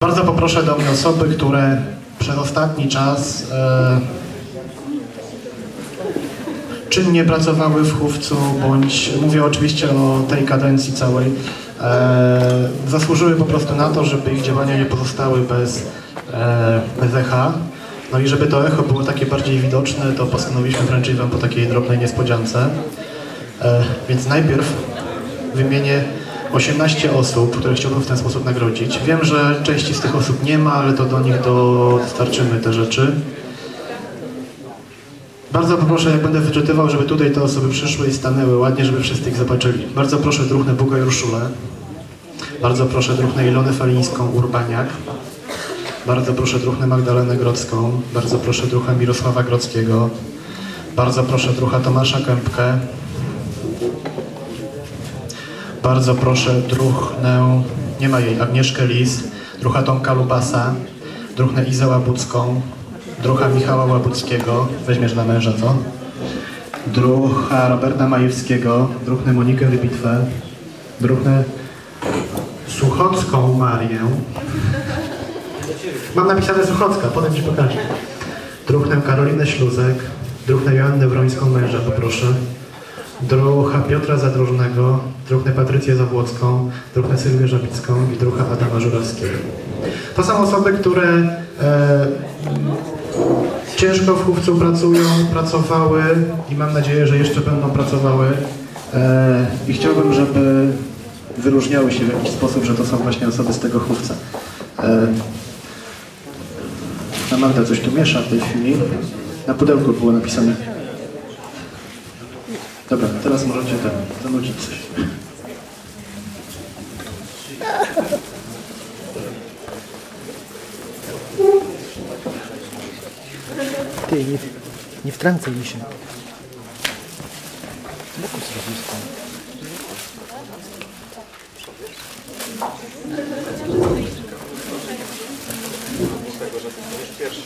Bardzo poproszę do mnie osoby, które przez ostatni czas e, czynnie pracowały w chówcu, bądź mówię oczywiście o tej kadencji całej, e, zasłużyły po prostu na to, żeby ich działania nie pozostały bez, e, bez echa. No i żeby to echo było takie bardziej widoczne, to postanowiliśmy wręczyć Wam po takiej drobnej niespodziance. E, więc najpierw wymienię 18 osób, które chciałbym w ten sposób nagrodzić. Wiem, że części z tych osób nie ma, ale to do nich dostarczymy te rzeczy. Bardzo poproszę, jak będę wyczytywał, żeby tutaj te osoby przyszły i stanęły ładnie, żeby wszyscy ich zobaczyli. Bardzo proszę druhnę Buga Urszulę. Bardzo proszę druhnę Ilonę Falińską, Urbaniak. Bardzo proszę druhnę Magdalenę Grodzką. Bardzo proszę drucha Mirosława Grodzkiego. Bardzo proszę drucha Tomasza Kępkę. Bardzo proszę druchnę, nie ma jej, Agnieszkę Lis, drucha Tomka Lubasa, druchnę Izę Łabucką, drucha Michała Łabuckiego, weźmiesz na męża, co? Drucha Roberta Majewskiego, druchnę Monikę Rybitwę, druchnę Suchocką Marię. Mam napisane Suchocka, potem Ci pokażę. Druchnę Karolinę Śluzek, druchnę Joannę Wrońską męża, poproszę drucha Piotra Zadrożnego, druchnę Patrycję Zawłocką, druchnę Sylwię Żabicką i drucha Adama Żurawskiego. To są osoby, które e, ciężko w chówcu pracują, pracowały i mam nadzieję, że jeszcze będą pracowały e, i chciałbym, żeby wyróżniały się w jakiś sposób, że to są właśnie osoby z tego chówca. E, Magda coś tu miesza w tej chwili. Na pudełku było napisane Dobra, teraz możecie ten, zanudzić coś. Ty, nie, nie wtrącaj mi się. Boku Пускай бажати. Ви ж перші.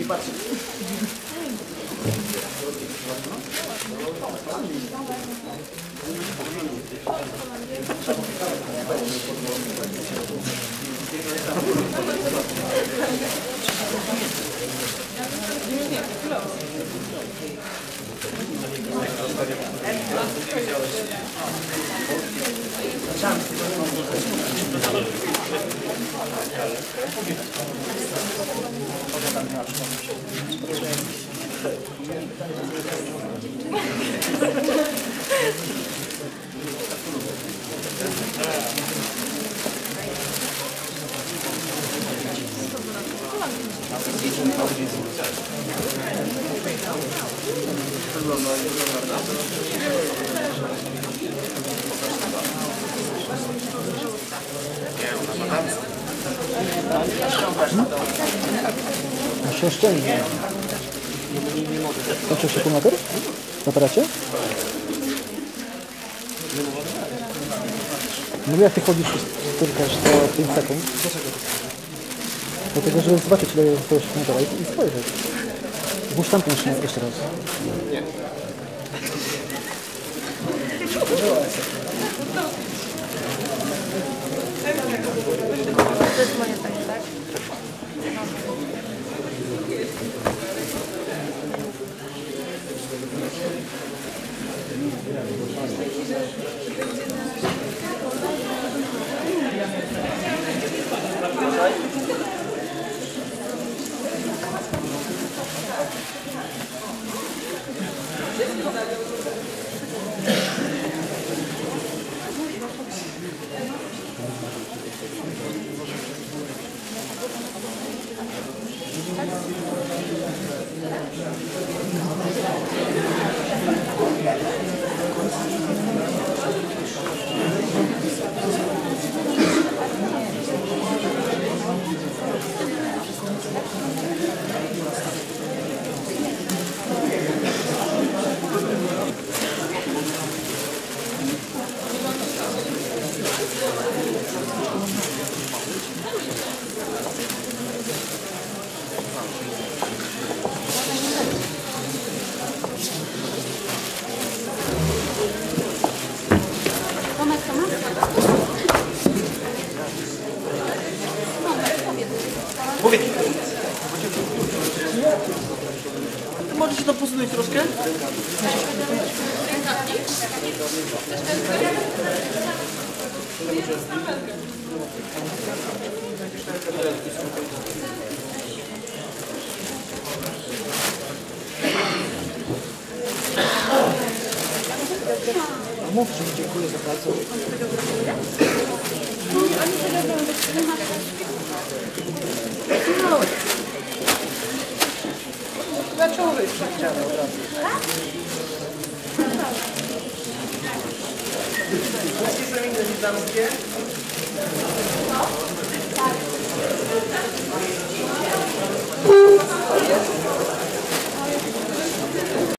И пацаны. Tam. No Acho que é. Się akumulator? W aparacie? No jak ty chodzisz i styrkasz co 5 sekund? Dlatego, żeby zobaczyć ile jest tego akumulatora i spojrzeć. Włóż tamtą jeszcze, jeszcze raz. To Gracias. Przytuj troszkę. Mów, że dziękuję za pracę. Zaczął wyjść ścianę od Wszystkie są inne damskie? No.